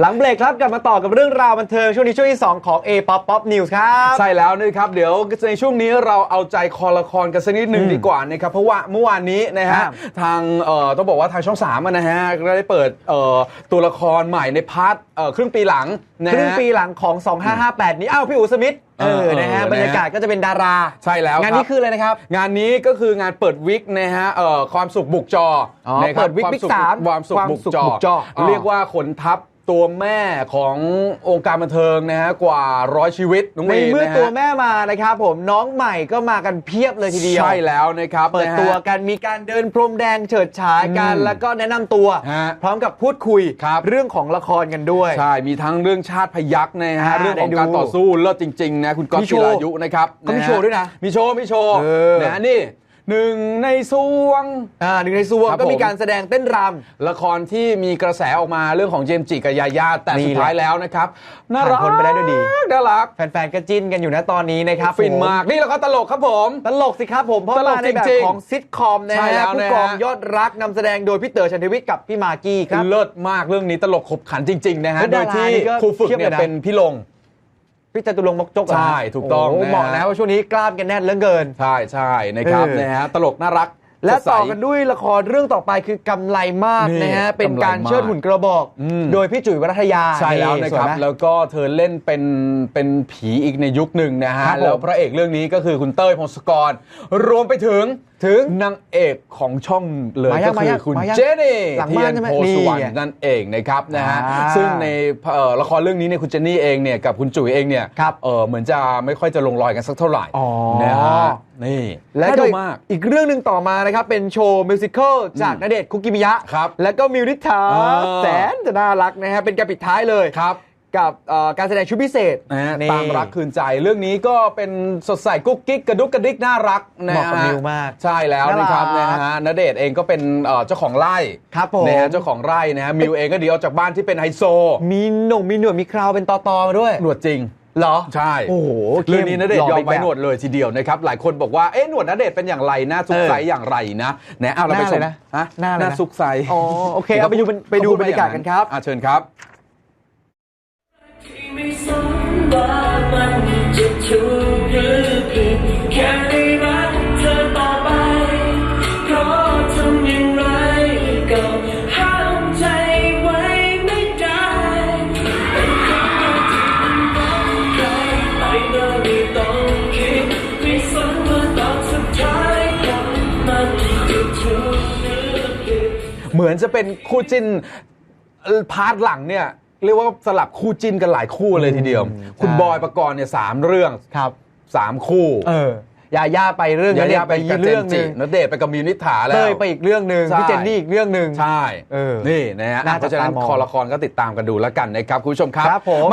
หลังเบรกครับกลับมาต่อกับเรื่องราวบันเทิงช่วงนี้ช่วงที่ 2 ของ A Pop Pop News ครับ ใช่แล้วนะครับ เดี๋ยวในช่วงนี้เราเอาใจคอละครกันสักนิดหนึ่งอืมดีกว่านะครับ เพราะว่าเมื่อวานนี้นะครัฮะบทางเอ่อต้องบอกว่าทางช่องสามอะนะฮะก็ได้เปิดเอ่อตัวละครใหม่ในพาร์ทเอ่อครึ่งปีหลังนะครึ่งฮะปีหลังของ 2558 นี้อ้าวพี่อู๋สมิธเอเอออนะฮะเออบรรยากาศก็จะเป็นดารา ใช่แล้ว งานครันี้บคืออะไรนะครับ งานนี้ก็คืองานเปิดวิกนะฮะ เอ่อ ความสุขบุกจออ๋อนะครับเปิดวิกความวิกสุขสามความสุขความบุกสุขจอบุกจออ๋อเรียกว่าขนทัพ ตัวแม่ขององค์การบันเทิงนะฮะกว่าร้อยชีวิตน้องในเมย์เมื่อนะฮะตัวแม่มานะครับผมน้องใหม่ก็มากันเพียบเลยทีเดียว ใช่แล้วนะครับเปิดนะฮะตัวกันมีการเดินพรมแดงเฉิดฉายกันอืมแล้วก็แนะนำตัว ฮะพร้อมกับพูดคุย ครับ เรื่องของละครกันด้วย ใช่ มีทั้งเรื่องชาติพยักษ์นะฮะ อ่าเรื่องของได้ดูการต่อสู้เลิศจริง ๆ นะ คุณก๊อฟมีโชจิว์รายุนะครับก็มีฮโชว์ด้วยนะมีโชว์ มีโชว์เออ นะนี่ หนึ่งในสวง อ่าหนึ่งในส่วนครับก็มีผม การแสดงเต้นรำละครที่มีกระแสออกมาเรื่องของเจมส์จิกับยาย่าแต่นี่สุดท้ายแล้วนะครับน่ารักผ่านพ้นไปได้ด้วยดีน่ารักแฟนๆก็จิ้นกันอยู่นะตอนนี้นะครับฟินผมากนี่แล้วก็ตลกครับผม ตลกสิครับผมเพราะตลกมาในแบบจริงๆของซิทคอมนะใช่ฮะแล้วผู้นะฮะ กองยอดรักนำแสดงโดยพี่เต๋อชันทวิทย์กับพี่มากกี้ครับ เลิศมากเรื่องนี้ตลกขบขันจริง ๆ นะฮะ แล้วโดดายราที่นี่ก็ครูฝึกเทียบเนี่ยเลยนะ เป็นพี่ลง พี่จตุรงค์มกจกเหรอใช่ถูกต้องโโหนะฮะเหมาะนะว่าช่วงนี้กล้ามกันแน่นเหลือเกิน ใช่ใช่นะครับเออ นะฮะตลกน่ารักและสดใส ต่อกันด้วยละครเรื่องต่อไปคือกำไรมากนี่นะฮะเป็นการกำไรมากเชิดหุ่นกระบอก อืม โดยพี่จุ๋ยวรัตยาใช่แล้วนะครับสวยไหม แล้วก็เธอเล่นเป็นเป็นผีอีกในยุคหนึ่งนะฮะ ครับผมแล้วพระเอกเรื่องนี้ก็คือคุณเต้ยพงศกร รวมไปถึงถึงนางเอกของช่องเลยมายัก็งมาคืยัองคุณมายังเจนี่หลังเทีบ้ายนนใช่ไหมโพสุวรรณนี่นั่นเองนะครับนะฮะอ่าซึ่งในเอ่อละครเรื่องนี้เนี่ยคุณเจนนี่เองเนี่ยกับคุณจุ๋ยเองเนี่ยครับ เออเหมือนจะไม่ค่อยจะลงรอยกันสักเท่าไหร่อ๋อ นะฮะนี่และน่าก็ดูอีกมาก อีกเรื่องหนึ่งต่อมานะครับ เป็นโชว์มิวสิควลจากอืมณเดชน์คุกิมิยะ ครับแล้วก็มิวนิษฐาอ่า แสนจะน่ารักนะฮะเป็นการปิดท้ายเลย ครับ กับเอ่อการแสดงชุดพิเศษนะฮะนี่ตามรักคืนใจ เรื่องนี้ก็เป็นสดใสกุ๊กกิ๊กกระดุกกระดิกน่ารักนะเหมาะกับฮะมิวมาก ใช่แล้วน่ารักนะครับนะฮะณเดชน์เองก็เป็นเอ่อเจ้าของไร่ครับผมนะฮะเจ้าของไร่นะฮะมิวเองก็เดียวออกจากบ้านที่เป็นไฮโซ มีหนุ่มมีหนวดมีคราวเป็นตอตอมาด้วยหนวดจริงเหรอ ใช่ โอ้โหเรื่องนี้ณเดชน์ยอมไว้แบบหนวดเลยทีเดียวนะครับ หลายคนบอกว่า เอ๊ะหนวดณเดชน์เป็นอย่างไรหน้าซุกไซอย่างไรนะนะเอาเราไปหน้าชเลมยนะฮะหน้าเลยนะซุกไซอ๋อโอเคเอาไปดูไปดูบรรยากาศกันครับอะเชิญครับที่ไม่สน ว่ามันจะถูกหรือผิดแค่ได้รักเธอต่อไป เพราะทำอย่างไรก็ห้ามใจไว้ไม่ได้เป็นคนเดียวที่มันต้องใครไปโดยไม่ต้องคิดไม่สนว่าตอนสุดท้ายกับมันจะถูกหรือผิด เหมือนจะเป็นคู่จิ้นพาร์ทหลังเนี่ย เรียกว่าสลับคู่จิ้นกันหลายคู่เลยทีเดียว คุณใช่บอยประกรณ์เนี่ยสามเรื่องครับสามคู่เออยาย่าไปเรื่องยาณเดชย่าน์ไปไปอีกับกเจเรื่อมงส์หจินึ่งนเดชน์ไปกับมิวนิษฐาแล้วเต้ยไปอีกเรื่องหนึ่งใช่พี่เจนนี่อีกเรื่องหนึ่งใช่เออนี่นะฮะน่าเพราะฉะนั้นจับตามองคอละครก็ติดตามกันดูแล้วกันนะครับคุณผู้ชมครับครับผม